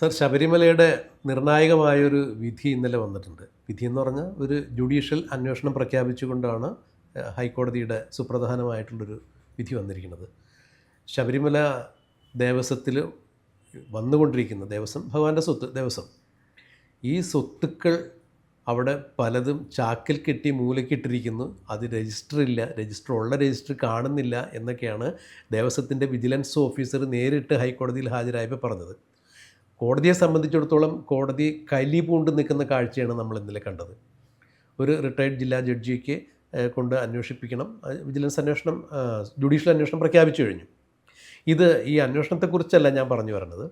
Sir ശബരിമലയുടെ നിർണായകമായൊരു വിധി ഇന്നലെ വന്നിട്ടുണ്ട്. വിധി എന്ന് പറഞ്ഞാൽ ഒരു ജുഡീഷ്യൽ അന്വേഷണം പ്രഖ്യാപിച്ചുകൊണ്ടാണ് ഹൈക്കോടതിയുടെ സുപ്രധാനമായിട്ടുള്ളൊരു വിധി വന്നിരിക്കുന്നത്. ശബരിമല ദേവസ്വത്തിൽ വന്നുകൊണ്ടിരിക്കുന്ന ദേവസ്വം ഭഗവാന്റെ സ്വത്ത് ദേവസ്വം. ഈ സ്വത്തുക്കൾ അവിടെ പലതും ചാക്കിൽ കെട്ടി മൂലക്കിട്ടിരിക്കുന്നു അത് രജിസ്റ്റർ ഇല്ല രജിസ്റ്റർ ഉള്ള രജിസ്റ്റർ കാണുന്നില്ല എന്നൊക്കെയാണ് ദേവസ്വത്തിന്റെ വിജിലൻസ് ഓഫീസർ നേരിട്ട് ഹൈക്കോടതിയിൽ ഹാജരായപ്പോൾ പറഞ്ഞത്. കോടതിയെ സംബന്ധിച്ചിടത്തോളം കോടതി കലി പൂണ്ട് നിൽക്കുന്ന കാഴ്ചയാണ് നമ്മൾ ഇന്നലെ കണ്ടത്. ഒരു റിട്ടയർഡ് ജില്ലാ ജഡ്ജിക്ക് കൊണ്ട് അന്വേഷിപ്പിക്കണം. വിജിലൻസ് അന്വേഷണം ജുഡീഷ്യൽ അന്വേഷണം പ്രഖ്യാപിച്ചു കഴിഞ്ഞു. ഇത് ഈ അന്വേഷണത്തെക്കുറിച്ചല്ല ഞാൻ പറഞ്ഞു വരുന്നത്.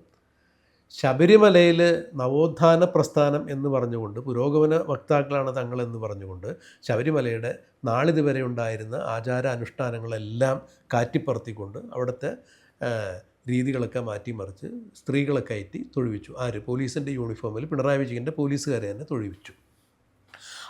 ശബരിമലയിൽ നവോത്ഥാന പ്രസ്ഥാനം എന്ന് പറഞ്ഞുകൊണ്ട് പുരോഗമന വക്താക്കളാണ് തങ്ങളെന്ന് പറഞ്ഞുകൊണ്ട് ശബരിമലയുടെ നാളിതുവരെ ഉണ്ടായിരുന്ന ആചാര അനുഷ്ഠാനങ്ങളെല്ലാം കാറ്റിപ്പറത്തിക്കൊണ്ട് അവിടുത്തെ രീതികളൊക്കെ മാറ്റിമറിച്ച് സ്ത്രീകളെ കയറ്റി തൊഴിവിച്ചു. ആര്? പോലീസിന്റെ യൂണിഫോമിൽ പിണറായി വിജയന്റെ പോലീസുകാരെ തന്നെ തൊഴിവിച്ചു.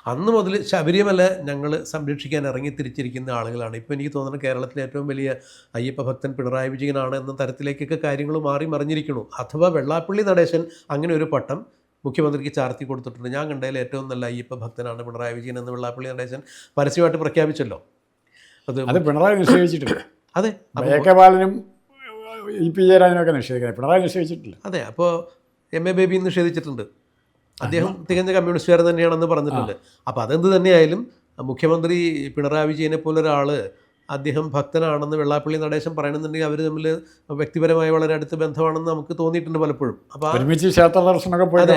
അന്ന് മുതൽ ശബരിമല ഞങ്ങൾ സംരക്ഷിക്കാൻ ഇറങ്ങി തിരിച്ചിരിക്കുന്ന ആളുകളാണ്. ഇപ്പോൾ എനിക്ക് തോന്നുന്നത് കേരളത്തിലെ ഏറ്റവും വലിയ അയ്യപ്പ ഭക്തൻ പിണറായി വിജയനാണ് എന്ന തരത്തിലേക്കൊക്കെ കാര്യങ്ങൾ മാറി മറിഞ്ഞിരിക്കണു അഥവാ വെള്ളാപ്പള്ളി നടേശൻ അങ്ങനെ ഒരു പട്ടം മുഖ്യമന്ത്രിക്ക് ചാർത്തി കൊടുത്തിട്ടുണ്ട്. ഞാൻ കണ്ടതിൽ ഏറ്റവും നല്ല അയ്യപ്പ ഭക്തനാണ് പിണറായി വിജയൻ എന്ന് വെള്ളാപ്പള്ളി നടേശൻ പരസ്യമായിട്ട് പ്രഖ്യാപിച്ചല്ലോ. അത് പിണറായി നിശ്ചയിച്ചിട്ടുണ്ട് അതെ. ബാലനും ഇ പി ജയരാജനൊക്കെ നിഷേധിക്കുന്നത്. പിണറായി നിഷേധിച്ചിട്ടില്ല. അതെ അപ്പോൾ എം എ ബേബി നിഷേധിച്ചിട്ടുണ്ട്. അദ്ദേഹം തികഞ്ഞ കമ്മ്യൂണിസ്റ്റുകാരൻ തന്നെയാണെന്ന് പറഞ്ഞിട്ടുണ്ട്. അപ്പോൾ അതെന്ത് തന്നെയായാലും മുഖ്യമന്ത്രി പിണറായി വിജയനെ പോലെ ഒരാൾ അദ്ദേഹം ഭക്തനാണെന്ന് വെള്ളാപ്പള്ളി നടേശൻ പറയണമെന്നുണ്ടെങ്കിൽ അവർ തമ്മിൽ വ്യക്തിപരമായി വളരെ അടുത്ത ബന്ധമാണെന്ന് നമുക്ക് തോന്നിയിട്ടുണ്ട് പലപ്പോഴും. അപ്പോൾ ഒരുമിച്ച് ക്ഷേത്ര ദർശനമൊക്കെ പോയത്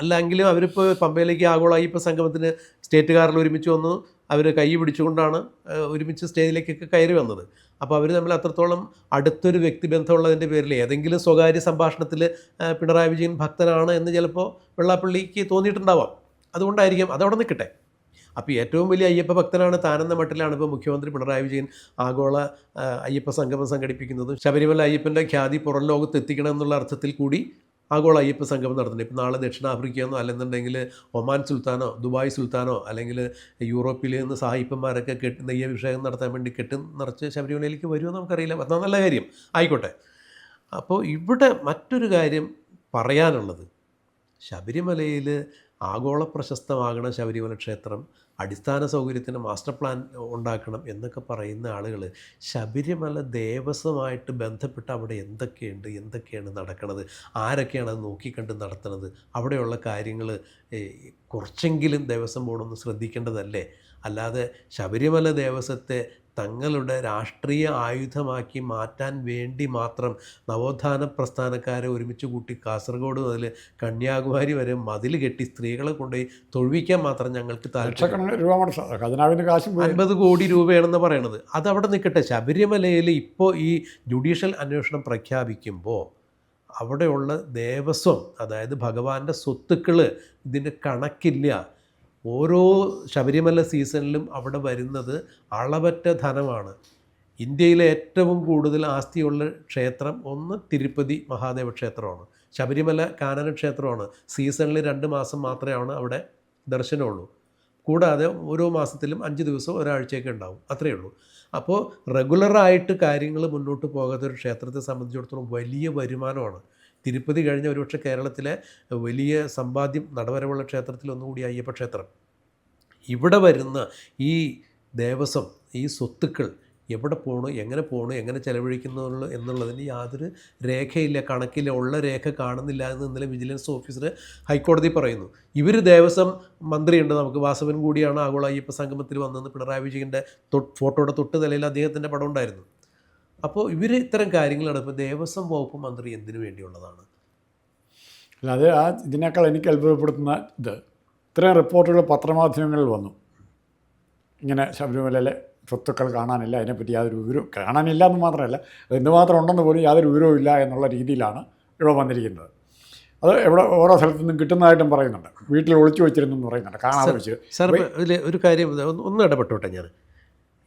അല്ലെങ്കിലും അവരിപ്പോൾ പമ്പയിലേക്ക് ആഗോള അയ്യപ്പ സംഗമത്തിന് സ്റ്റേറ്റുകാരിൽ ഒരുമിച്ച് വന്നു. അവർ കൈ പിടിച്ചുകൊണ്ടാണ് ഒരുമിച്ച് സ്റ്റേജിലേക്കൊക്കെ കയറി വന്നത്. അപ്പോൾ അവർ തമ്മിൽ അത്രത്തോളം അടുത്തൊരു വ്യക്തിബന്ധമുള്ളതിന്റെ പേരിൽ ഏതെങ്കിലും സ്വകാര്യ സംഭാഷണത്തിൽ പിണറായി വിജയൻ ഭക്തനാണ് എന്ന് ചിലപ്പോൾ വെള്ളാപ്പള്ളിക്ക് തോന്നിയിട്ടുണ്ടാവാം. അതുകൊണ്ടായിരിക്കും അതവിടെ നിൽക്കട്ടെ. അപ്പോൾ ഏറ്റവും വലിയ അയ്യപ്പ ഭക്തനാണ് താനെന്ന മട്ടിലാണ് ഇപ്പോൾ മുഖ്യമന്ത്രി പിണറായി വിജയൻ ആഗോള അയ്യപ്പ സംഗമം സംഘടിപ്പിക്കുന്നത്. ശബരിമല അയ്യപ്പന്റെ ഖ്യാതി പുറം ലോകത്ത് എത്തിക്കണം എന്നുള്ള അർത്ഥത്തിൽ കൂടി ആഗോള അയ്യപ്പ സംഗമം നടത്തുന്നത് ഇപ്പം നാളെ ദക്ഷിണാഫ്രിക്കയെന്നോ അല്ലെന്നുണ്ടെങ്കിൽ ഒമാൻ സുൽത്താനോ ദുബായ് സുൽത്താനോ അല്ലെങ്കിൽ യൂറോപ്പിൽ നിന്ന് സാഹിബന്മാരൊക്കെ കെട്ട് നെയ്യഭിഷേകം നടത്താൻ വേണ്ടി കെട്ടി നിറച്ച് ശബരിമലയിലേക്ക് വരുമോ നമുക്കറിയില്ല. അത് നല്ല കാര്യം. ആയിക്കോട്ടെ. അപ്പോൾ ഇവിടെ മറ്റൊരു കാര്യം പറയാനുള്ളത്. ശബരിമലയിൽ ആഗോള പ്രശസ്തമാകണം ശബരിമല ക്ഷേത്രം അടിസ്ഥാന സൗകര്യത്തിന് മാസ്റ്റർ പ്ലാൻ ഉണ്ടാക്കണം എന്നൊക്കെ പറയുന്ന ആളുകൾ ശബരിമല ദേവസ്വമായിട്ട് ബന്ധപ്പെട്ട് അവിടെ എന്തൊക്കെയുണ്ട് എന്തൊക്കെയാണ് നടക്കുന്നത് ആരൊക്കെയാണ് അത് നോക്കിക്കണ്ട് നടത്തുന്നത് അവിടെയുള്ള കാര്യങ്ങൾ കുറച്ചെങ്കിലും ദേവസ്വം ബോർഡൊന്ന് ശ്രദ്ധിക്കേണ്ടതല്ലേ? അല്ലാതെ ശബരിമല ദേവസ്വത്തെ തങ്ങളുടെ രാഷ്ട്രീയ ആയുധമാക്കി മാറ്റാൻ വേണ്ടി മാത്രം നവോത്ഥാന പ്രസ്ഥാനക്കാരെ ഒരുമിച്ച് കൂട്ടി കാസർഗോഡ് മുതൽ കന്യാകുമാരി വരെ മതിൽ കെട്ടി സ്ത്രീകളെ കൊണ്ടുപോയി തൊഴിക്കാൻ മാത്രം ഞങ്ങൾക്ക് താല്പര്യം. അൻപത് കോടി രൂപയാണെന്ന് പറയണത്. അത് അവിടെ നിൽക്കട്ടെ. ശബരിമലയിൽ ഇപ്പോൾ ഈ ജുഡീഷ്യൽ അന്വേഷണം പ്രഖ്യാപിക്കുമ്പോൾ അവിടെയുള്ള ദേവസ്വം അതായത് ഭഗവാന്റെ സ്വത്തുക്കൾ ഇതിന്റെ കണക്കില്ല. ഓരോ ശബരിമല സീസണിലും അവിടെ വരുന്നത് അളവറ്റ ധനമാണ്. ഇന്ത്യയിലെ ഏറ്റവും കൂടുതൽ ആസ്തിയുള്ള ക്ഷേത്രം ഒന്ന് തിരുപ്പതി മഹാദേവ ക്ഷേത്രമാണ്. ശബരിമല കാനന ക്ഷേത്രമാണ്. സീസണിൽ രണ്ട് മാസം മാത്രമാണ് അവിടെ ദർശനമുള്ളൂ. കൂടാതെ ഓരോ മാസത്തിലും അഞ്ച് ദിവസം ഒരാഴ്ചയൊക്കെ ഉണ്ടാവും. അത്രയേ ഉള്ളൂ. അപ്പോൾ റെഗുലറായിട്ട് കാര്യങ്ങൾ മുന്നോട്ട് പോകാത്ത ഒരു ക്ഷേത്രത്തെ സംബന്ധിച്ചിടത്തോളം വലിയ വരുമാനമാണ്. തിരുപ്പതി കഴിഞ്ഞ ഒരുപക്ഷെ കേരളത്തിലെ വലിയ സമ്പാദ്യം നടവരവുള്ള ക്ഷേത്രത്തിൽ ഒന്നുകൂടി അയ്യപ്പ ക്ഷേത്രം. ഇവിടെ വരുന്ന ഈ ദേവസ്വം ഈ സ്വത്തുക്കൾ എവിടെ പോണു എങ്ങനെ പോണു എങ്ങനെ ചെലവഴിക്കുന്നു എന്നുള്ളതിന് യാതൊരു രേഖയില്ല കണക്കില്ല ഉള്ള രേഖ കാണുന്നില്ല എന്ന് ഇന്നലെ വിജിലൻസ് ഓഫീസർ ഹൈക്കോടതി പറയുന്നു. ഇവർ ദേവസ്വം മന്ത്രിയുണ്ട് നമുക്ക് വാസവൻ കൂടിയാണ് ആഗോള അയ്യപ്പ സംഗമത്തിൽ വന്നതെന്ന് പിണറായി വിജയന്റെ തൊട്ട് ഫോട്ടോയുടെ തൊട്ട് നിലയിൽ അദ്ദേഹത്തിന്റെ പടം ഉണ്ടായിരുന്നു. അപ്പോൾ ഇവർ ഇത്തരം കാര്യങ്ങളാണ് ഇപ്പോൾ ദേവസ്വം വകുപ്പ് മന്ത്രി എന്തിനു വേണ്ടിയുള്ളതാണ്? അല്ല അത് ആ ഇതിനേക്കാൾ എനിക്ക് അത്ഭുതപ്പെടുത്തുന്ന ഇത്. ഇത്രയും റിപ്പോർട്ടുകൾ പത്രമാധ്യമങ്ങളിൽ വന്നു. ഇങ്ങനെ ശബരിമലയിലെ സ്വത്തുക്കൾ കാണാനില്ല അതിനെപ്പറ്റി യാതൊരു വിവരവും കാണാനില്ല എന്ന് മാത്രമല്ല അത് എന്തുമാത്രം ഉണ്ടെന്ന് പോലും യാതൊരു വിവരവും ഇല്ല എന്നുള്ള രീതിയിലാണ് ഇവിടെ വന്നിരിക്കുന്നത്. അത് എവിടെ ഓരോ സ്ഥലത്തു നിന്നും കിട്ടുന്നതായിട്ടും പറയുന്നുണ്ട്. വീട്ടിൽ ഒളിച്ചു വെച്ചിരുന്നു എന്ന് പറയുന്നുണ്ട്. കാണാതെ വെച്ച്. സാർ ഒരു കാര്യം ഒന്ന് ഒന്ന് ഇടപെട്ടോട്ടെ ഞാൻ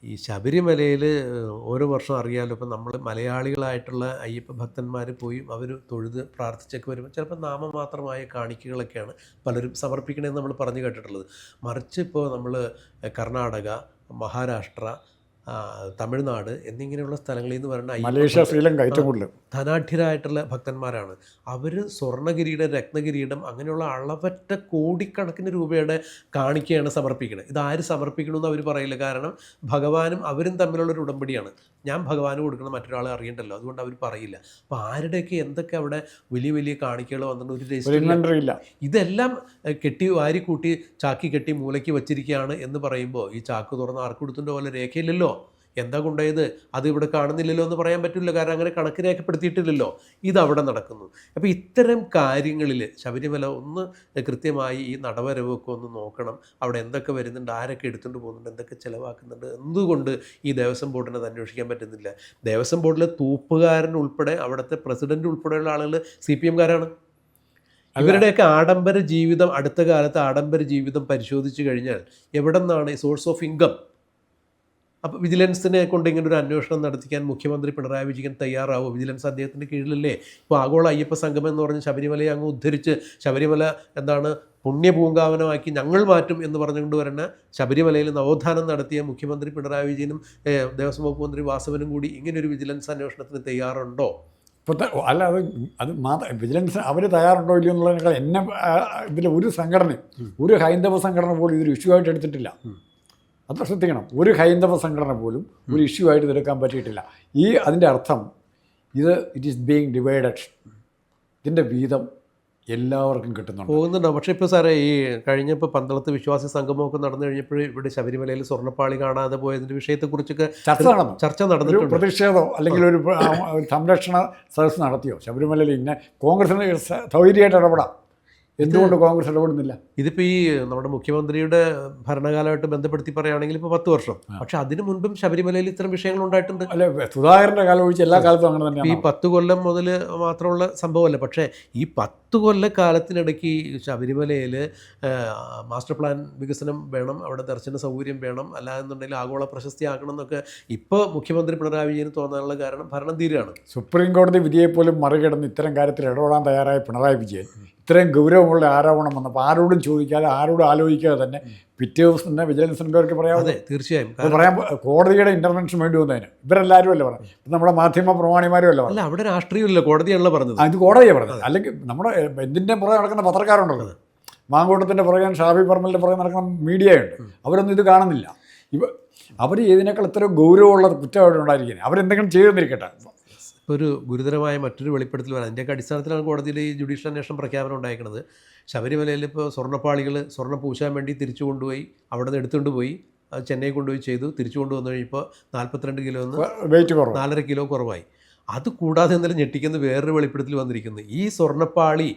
ഈ ശബരിമലയിൽ ഓരോ വർഷം അറിയാമല്ലോ ഇപ്പം നമ്മൾ മലയാളികളായിട്ടുള്ള അയ്യപ്പ ഭക്തന്മാർ പോയി അവർ തൊഴുത് പ്രാർത്ഥിച്ചൊക്കെ വരുമ്പോൾ ചിലപ്പോൾ നാമമാത്രമായ കാണിക്കകളൊക്കെയാണ് പലരും സമർപ്പിക്കണമെന്ന് നമ്മൾ പറഞ്ഞു കേട്ടിട്ടുള്ളത്. മറിച്ച് ഇപ്പോൾ നമ്മൾ കർണാടക മഹാരാഷ്ട്ര തമിഴ്നാട് എന്നിങ്ങനെയുള്ള സ്ഥലങ്ങളിൽ നിന്ന് പറയുന്ന മലേഷ്യ ശ്രീലങ്ക ഏറ്റവും കൂടുതൽ. ധനാഢ്യരായിട്ടുള്ള ഭക്തന്മാരാണ്. അവർ സ്വർണകിരീടം രത്നകിരീടം അങ്ങനെയുള്ള അളവറ്റ കോടിക്കണക്കിന് രൂപയുടെ കാണിക്കയാണ് സമർപ്പിക്കുന്നത്. ഇത് ഇതാര് സമർപ്പിക്കണമെന്ന് അവർ പറയില്ല. കാരണം ഭഗവാനും അവരും തമ്മിലുള്ളൊരു ഉടമ്പടിയാണ്. ഞാൻ ഭഗവാന് കൊടുക്കണം മറ്റൊരാളെ അറിയണ്ടല്ലോ. അതുകൊണ്ട് അവർ പറയില്ല. അപ്പോൾ ആരുടെയൊക്കെ എന്തൊക്കെ അവിടെ വലിയ വലിയ കാണിക്കകൾ വന്നിട്ടുണ്ട്? ഒരു ഇതെല്ലാം കെട്ടി വാരി കൂട്ടി ചാക്കി കെട്ടി മൂലയ്ക്ക് വച്ചിരിക്കുകയാണ് എന്ന് പറയുമ്പോൾ ഈ ചാക്ക് തുറന്ന് ആർക്ക് കൊടുത്തിന്റെ പോലെ രേഖയില്ലല്ലോ? എന്താ കൊണ്ടുപോയത്? അത് ഇവിടെ കാണുന്നില്ലല്ലോ എന്ന് പറയാൻ പറ്റില്ല. കാരണം അങ്ങനെ കണക്ക് രേഖപ്പെടുത്തിയിട്ടില്ലല്ലോ ഇതവിടെ നടക്കുന്നു. അപ്പോൾ ഇത്തരം കാര്യങ്ങളിൽ ശബരിമല ഒന്ന് കൃത്യമായി ഈ നടവരവൊക്കെ ഒന്ന് നോക്കണം. അവിടെ എന്തൊക്കെ വരുന്നുണ്ട്? ആരൊക്കെ എടുത്തുകൊണ്ട് പോകുന്നുണ്ട്? എന്തൊക്കെ ചിലവാക്കുന്നുണ്ട്? എന്തുകൊണ്ട് ഈ ദേവസ്വം ബോർഡിനെ അത് അന്വേഷിക്കാൻ പറ്റുന്നില്ല? ദേവസ്വം ബോർഡിലെ തൂപ്പുകാരൻ ഉൾപ്പെടെ അവിടുത്തെ പ്രസിഡന്റ് ഉൾപ്പെടെയുള്ള ആളുകൾ സി പി എംകാരാണ്. ഇവരുടെയൊക്കെ ആഡംബര ജീവിതം അടുത്ത കാലത്ത് ആഡംബര ജീവിതം പരിശോധിച്ചു കഴിഞ്ഞാൽ എവിടെ നിന്നാണ് സോഴ്സ് ഓഫ് ഇൻകം അപ്പോൾ വിജിലൻസിനെ കൊണ്ട് ഇങ്ങനെ ഒരു അന്വേഷണം നടത്തിക്കാൻ മുഖ്യമന്ത്രി പിണറായി വിജയൻ തയ്യാറാവും? വിജിലൻസ് അദ്ദേഹത്തിന്റെ കീഴിലല്ലേ? ഇപ്പോൾ ആഗോള അയ്യപ്പ സംഗമം എന്ന് പറഞ്ഞ് ശബരിമലയെ അങ്ങ് ഉദ്ധരിച്ച് ശബരിമല എന്താണ് പുണ്യപൂങ്കാവനമാക്കി ഞങ്ങൾ മാറ്റും എന്ന് പറഞ്ഞുകൊണ്ട് വരുന്ന ശബരിമലയിൽ നവോത്ഥാനം നടത്തിയ മുഖ്യമന്ത്രി പിണറായി വിജയനും ദേവസ്വം വകുപ്പ് മന്ത്രി വാസവനും കൂടി ഇങ്ങനൊരു വിജിലൻസ് അന്വേഷണത്തിന് തയ്യാറുണ്ടോ? ഇപ്പോൾ അല്ല അത് അത് മാത്രം വിജിലൻസ് അവർ തയ്യാറുണ്ടോ ഇല്ലയോ എന്നുള്ളതിനേക്കാൾ എന്നെ ഇതിൽ ഒരു സംഘടനയും ഒരു ഹൈന്ദവ സംഘടന പോലും ഇതൊരു ഇഷ്യൂ ആയിട്ട് എടുത്തിട്ടില്ല. അത് ശ്രദ്ധിക്കണം. ഒരു ഹൈന്ദവ സംഘടന പോലും ഒരു ഇഷ്യൂ ആയിട്ട് ഇതെടുക്കാൻ പറ്റിയിട്ടില്ല. ഈ അതിന്റെ അർത്ഥം ഇത് ഇറ്റ് ഈസ് ബീങ് ഡിവൈഡഡ് ഇതിന്റെ വീതം എല്ലാവർക്കും കിട്ടുന്നുണ്ട്. പോകുന്നുണ്ടോ. പക്ഷേ ഇപ്പോൾ സാറേ ഈ കഴിഞ്ഞപ്പോൾ പന്തളത്ത് വിശ്വാസി സംഗമമൊക്കെ നടന്നു കഴിഞ്ഞപ്പോൾ ഇവിടെ ശബരിമലയിൽ സ്വർണപ്പാളി കാണാതെ പോയതിന്റെ വിഷയത്തെക്കുറിച്ചൊക്കെ ചർച്ച നടന്നു. ചർച്ച നടന്നു പ്രതിഷേധമോ അല്ലെങ്കിൽ ഒരു സംരക്ഷണ സദസ് നടത്തിയോ? ശബരിമലയിൽ ഇങ്ങനെ കോൺഗ്രസിന് ധൈര്യമായിട്ട് സൗകര്യമായിട്ട് ഇടപെടാം. എന്തുകൊണ്ട് കോൺഗ്രസ് ഇടപെടുന്നില്ല? ഇതിപ്പോൾ ഈ നമ്മുടെ മുഖ്യമന്ത്രിയുടെ ഭരണകാലമായിട്ട് ബന്ധപ്പെടുത്തി പറയുകയാണെങ്കിൽ ഇപ്പോൾ പത്ത് വർഷം. പക്ഷെ അതിനു മുൻപും ശബരിമലയിൽ ഇത്തരം വിഷയങ്ങൾ ഉണ്ടായിട്ടുണ്ട്. അല്ലെ സുധാകരന്റെ കാലം ഒഴിച്ച് എല്ലാ കാലത്തും അങ്ങനെ തന്നെ ഈ പത്ത് കൊല്ലം മുതൽ മാത്രമുള്ള സംഭവമല്ല. പക്ഷേ ഈ പത്ത് കൊല്ലക്കാലത്തിനിടയ്ക്ക് ശബരിമലയിൽ മാസ്റ്റർ പ്ലാൻ വികസനം വേണം അവിടെ ദർശന സൗകര്യം വേണം അല്ലാന്നുണ്ടെങ്കിൽ ആഗോള പ്രശസ്തി ആക്കണം എന്നൊക്കെ ഇപ്പോൾ മുഖ്യമന്ത്രി പിണറായി വിജയന് തോന്നാനുള്ള കാരണം ഭരണം തീരുകയാണ്. സുപ്രീം കോടതി വിധിയെപ്പോലും മറികടന്ന് ഇത്തരം കാര്യത്തിൽ ഇടപെടാൻ തയ്യാറായ പിണറായി വിജയൻ ഇത്രയും ഗൗരവമുള്ള ആരോപണം വന്നപ്പോൾ ആരോടും ചോദിക്കാതെ ആരോടും ആലോചിക്കാതെ തന്നെ പിറ്റേ ദിവസം തന്നെ വിജിലൻസ് എൻക്വയറിക്ക് പറയാതെ അതെ തീർച്ചയായും. പറയാം പറയാൻ കോടതിയുടെ ഇന്റർവെൻഷൻ വേണ്ടി വന്നതിന്. ഇവരെല്ലാവരും അല്ല പറഞ്ഞു നമ്മുടെ മാധ്യമ പ്രമാണിമാരും അല്ല പറഞ്ഞു അല്ല അവിടെ രാഷ്ട്രീയമില്ല കോടതിയല്ല പറഞ്ഞത്. ഇത് കോടതിയാണ് പറഞ്ഞത്. അല്ലെങ്കിൽ നമ്മുടെ എന്തിന്റെ പുറകെ നടക്കുന്ന പത്രക്കാരുണ്ടല്ലോ. മാങ്കൂട്ടത്തിന്റെ പുറകെ ഷാഫി പറമ്പലിന്റെ പുറകെ നടക്കുന്ന മീഡിയ ഉണ്ട് അവരൊന്നും ഇത് കാണുന്നില്ല. ഇവ അവർ ഇതിനേക്കാൾ ഇത്രയും ഗൗരവമുള്ള കുറ്റമായിട്ട് ഉണ്ടായിരിക്കുന്നത് അവരെന്തെങ്കിലും ചെയ്തെന്നിരിക്കട്ടെ ഒരു ഗുരുതരമായ മറ്റൊരു വെളിപ്പെടുത്തൽ വരാം. അതിന്റെയൊക്കെ അടിസ്ഥാനത്തിലാണ് കോടതിയിൽ ഈ ജുഡീഷ്യൽ അന്വേഷണം പ്രഖ്യാപനം ഉണ്ടായിരിക്കുന്നത്. ശബരിമലയിൽ ഇപ്പോൾ സ്വർണപ്പാളികൾ സ്വർണം പൂശാൻ വേണ്ടി തിരിച്ചു കൊണ്ടുപോയി അവിടെ നിന്ന് എടുത്തുകൊണ്ട് പോയി അത് ചെന്നൈ കൊണ്ടുപോയി ചെയ്തു തിരിച്ചു കൊണ്ടുവന്നു കഴിഞ്ഞപ്പോൾ നാൽപ്പത്തിരണ്ട് കിലോ ഒന്ന് വെയിറ്റ് കുറവ്. നാലര കിലോ കുറവായി. അത് കൂടാതെ എന്തായാലും ഞെട്ടിക്കുന്ന വേറൊരു വെളിപ്പെടുത്തൽ വന്നിരിക്കുന്നു. ഈ സ്വർണപ്പാളി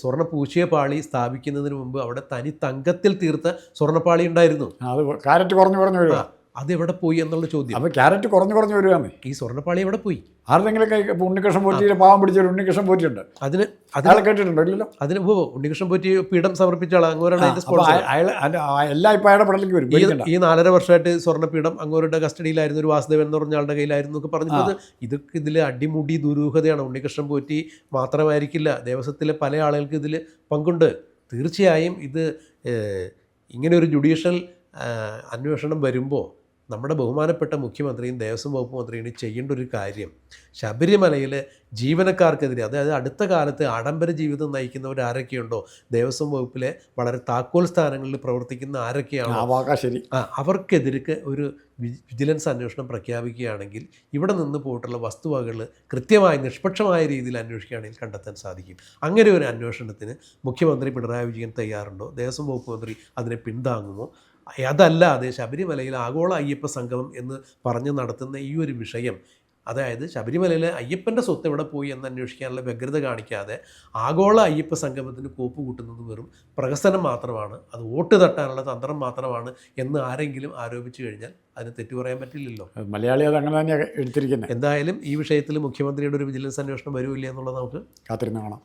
സ്വർണ പൂശിയ പാളി സ്ഥാപിക്കുന്നതിന് മുമ്പ് അവിടെ തനി തങ്കത്തിൽ തീർത്ത സ്വർണപ്പാളി ഉണ്ടായിരുന്നു. അത് കാരറ്റ് കുറഞ്ഞു കുറഞ്ഞു വരിക അത് എവിടെ പോയി എന്നുള്ള ചോദ്യം. അപ്പോൾ ക്യാരറ്റ് കുറഞ്ഞു കുറഞ്ഞു വരികയാണ് ഈ സ്വർണപ്പാളി എവിടെ പോയി? ആരുടെങ്കിലും ഉണ്ണികൃഷ്ണൻ പോറ്റി പാവം പിടിച്ച ഒരു ഉണ്ണികൃഷ്ണൻ പോറ്റിയുണ്ട്. അതിന് അതിനെ കേട്ടിട്ടുണ്ടോ? ഇല്ലല്ലോ. അതിന് ഉണ്ണികൃഷ്ണൻ പോറ്റി പീഠം സമർപ്പിച്ച ആളാണ് അങ്ങോരാണ് എല്ലാം ഇപ്പോൾ അയാളുടെ പടലേക്ക് വരും. ഈ നാലര വർഷമായിട്ട് സ്വർണപീഠം അങ്ങോരുടെ കസ്റ്റഡിയിലായിരുന്നു. ഒരു വാസുദേവൻ എന്ന് പറഞ്ഞ ആളുടെ കയ്യിലായിരുന്നു ഒക്കെ പറഞ്ഞപ്പോൾ ഇതൊക്കെ ഇതിൽ അടിമുടി ദുരൂഹതയാണ്. ഉണ്ണികൃഷ്ണൻ പോറ്റി മാത്രമായിരിക്കില്ല. ദേവസ്വത്തിലെ പല ആളുകൾക്ക് ഇതിൽ പങ്കുണ്ട്. തീർച്ചയായും ഇത് ഇങ്ങനെ ഒരു ജുഡീഷ്യൽ അന്വേഷണം വരുമ്പോൾ നമ്മുടെ ബഹുമാനപ്പെട്ട മുഖ്യമന്ത്രിയും ദേവസ്വം വകുപ്പ് മന്ത്രിയും ചെയ്യേണ്ട ഒരു കാര്യം ശബരിമലയിൽ ജീവനക്കാർക്കെതിരെ അതായത് അടുത്ത കാലത്ത് ആഡംബര ജീവിതം നയിക്കുന്നവർ ആരൊക്കെയുണ്ടോ ദേവസ്വം വകുപ്പിലെ വളരെ താക്കോൽ സ്ഥാനങ്ങളിൽ പ്രവർത്തിക്കുന്ന ആരൊക്കെയാണോ ശരി ആ, അവർക്കെതിരെ ഒരു വിജിലൻസ് അന്വേഷണം പ്രഖ്യാപിക്കുകയാണെങ്കിൽ ഇവിടെ നിന്ന് പോയിട്ടുള്ള വസ്തുവകകൾ കൃത്യമായി നിഷ്പക്ഷമായ രീതിയിൽ അന്വേഷിക്കുകയാണെങ്കിൽ കണ്ടെത്താൻ സാധിക്കും. അങ്ങനെ ഒരു അന്വേഷണത്തിന് മുഖ്യമന്ത്രി പിണറായി വിജയൻ തയ്യാറുണ്ടോ? ദേവസ്വം വകുപ്പ് മന്ത്രി അതിനെ പിന്താങ്ങുമോ? അതല്ലാതെ ശബരിമലയിൽ ആഗോള അയ്യപ്പ സംഗമം എന്ന് പറഞ്ഞ് നടത്തുന്ന ഈ ഒരു വിഷയം. അതായത് ശബരിമലയിലെ അയ്യപ്പന്റെ സ്വത്ത് എവിടെ പോയി എന്ന് അന്വേഷിക്കാനുള്ള വ്യഗ്രത കാണിക്കാതെ ആഗോള അയ്യപ്പ സംഗമത്തിന് കോപ്പ് കൂട്ടുന്നത് വെറും പ്രഹസനം മാത്രമാണ്. അത് വോട്ട് തട്ടാനുള്ള തന്ത്രം മാത്രമാണ് എന്ന് ആരെങ്കിലും ആരോപിച്ചു കഴിഞ്ഞാൽ അതിന് തെറ്റു പറയാൻ പറ്റില്ലല്ലോ. മലയാളി അത് അങ്ങനെ തന്നെ എടുത്തിരിക്കുന്നത് എന്തായാലും ഈ വിഷയത്തിൽ മുഖ്യമന്ത്രിയുടെ ഒരു വിജിലൻസ് അന്വേഷണം വരുമില്ല എന്നുള്ളത് നമുക്ക് കാത്തിരുന്ന് കാണാം.